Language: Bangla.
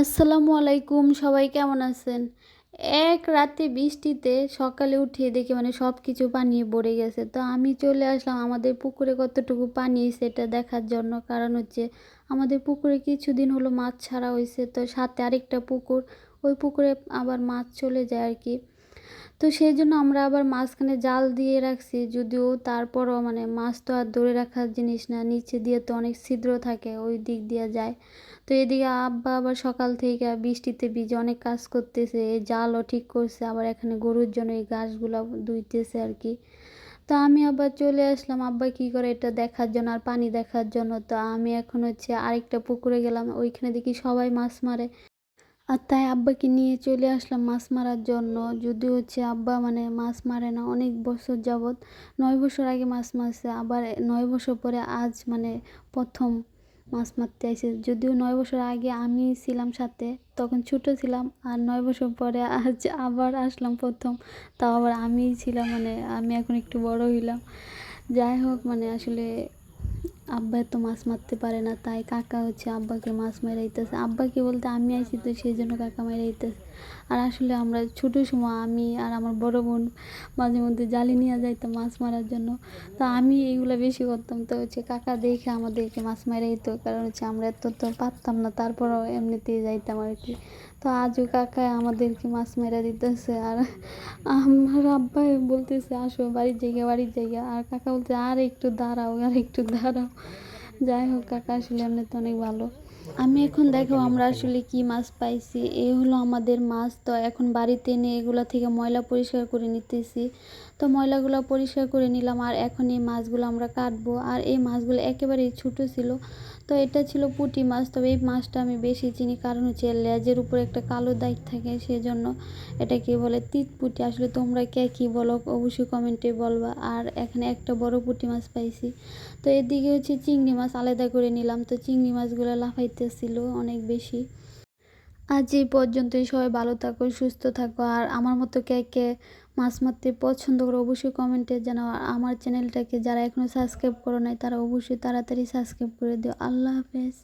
আসসালামু আলাইকুম, সবাই কেমন আছেন? এক রাতে বৃষ্টিতে সকালে উঠিয়ে দেখি মানে সব কিছু পানি ভরে গেছে। তো আমি চলে আসলাম আমাদের পুকুরে কতটুকু পানি সেটা দেখার জন্য। কারণ হচ্ছে আমাদের পুকুরে কিছুদিন হলো মাছ ছাড়া হয়েছে তো সাথে আরেকটা পুকুর, ওই পুকুরে আবার মাছ চলে যায় আর কি। তো সেই জন্য আমরা আবার মাঝখানে জাল দিয়ে রাখছি, যদিও তারপরও মানে মাছ তো আর ধরে রাখার জিনিস না, নিচে দিয়ে তো অনেক ছিদ্র থাকে, ওই দিক দিয়ে যায়। তো এদিকে আব্বা আবার সকাল থেকে বৃষ্টিতে ভিজে অনেক কাজ করতেছে, এই জালও ঠিক করছে, আবার এখানে গরুর জন্য এই ঘাসগুলো ধুইতেছে আর কি। তো আমি আবার চলে আসলাম আব্বা কি করে এটা দেখার জন্য আর পানি দেখার জন্য। তো আমি এখন হচ্ছে আরেকটা পুকুরে গেলাম, ওইখানে দেখি সবাই মাছ মারে। আর তাই আব্বাকে নিয়ে চলে আসলাম মাছ মারার জন্য। যদি হচ্ছে আব্বা মানে মাছ মারে না, অনেক বছর যাবৎ। নয় বছর আগে মাছ মারছে, আবার নয় বছর পরে আজ মানে প্রথম মাছ মারতে আসে। যদিও নয় বছর আগে আমি ছিলাম সাথে, তখন ছোট ছিলাম, আর নয় বছর পরে আজ আবার আসলাম প্রথম। তাও আবার আমিই ছিলাম মানে আমি এখন একটু বড় হইলাম। যাই হোক মানে আসলে আব্বা তো মাছ মারতে পারে না, তাই কাকা হচ্ছে আব্বাকে মাছ মারাইতেছে। আব্বাকে বলতে আমি আইছি তো সেই জন্য কাকা মারাইতেছে। আর আসলে আমরা ছোটো সময় আমি আর আমার বড় বোন মাঝে মধ্যে জালি নিয়ে যাইতাম মাছ মারার জন্য। তো আমি এইগুলো বেশি করতাম, তো হচ্ছে কাকা দেখে আমাদেরকে মাছ মারাইতো, কারণ হচ্ছে আমরা এত তো পারতাম না, তারপরও এমনিতেই যাইতাম আর কি তো আজও কাকা আমাদেরকে মাছ মেরা দিতেছে, আর আমার আব্বাই বলতেছে, আসো বাড়ির জায়গা বাড়ির জায়গা আর কাকা বলতে আর একটু দাঁড়াও, আর একটু দাঁড়াও। যাই হোক কাকা আসলে আপনি তো অনেক ভালো। আমি এখন দেখো আমরা আসলে কি মাছ পাইছি। এই হলো আমাদের মাছ। তো এখন বাড়িতে এনে এগুলো থেকে ময়লা পরিষ্কার করে নিতেছি। তো ময়লাগুলো পরিষ্কার করে নিলাম আর এখন এই মাছগুলো আমরা কাটবো। আর এই মাছগুলো একেবারেই ছোটো ছিল। তো এটা ছিল পুঁটি মাছ। তবে এই মাছটা আমি বেশি চিনি কারণ হচ্ছে লেজের উপরে একটা কালো দাগ থাকে সেজন্য এটাকে বলে তিত পুঁটি। আসলে তোমরা কে কী বলো অবশ্যই কমেন্টে বলবা। আর এখানে একটা বড় পুঁটি মাছ পাইছি। তো এদিকে হচ্ছে চিংড়ি মাছ আলাদা করে নিলাম। তো চিংড়ি মাছগুলো লাফাইতেছিল অনেক বেশি। আজ এই পর্যন্তই, সবাই ভালো থাকো, সুস্থ থাকো, আর আমার মতো কে কে মাছ মারতে পছন্দ করো অবশ্যই কমেন্টে জানাও। আর আমার চ্যানেলটাকে যারা এখনও সাবস্ক্রাইব করো নাই, তারা অবশ্যই তাড়াতাড়ি সাবস্ক্রাইব করে দিও। আল্লাহ হাফেজ।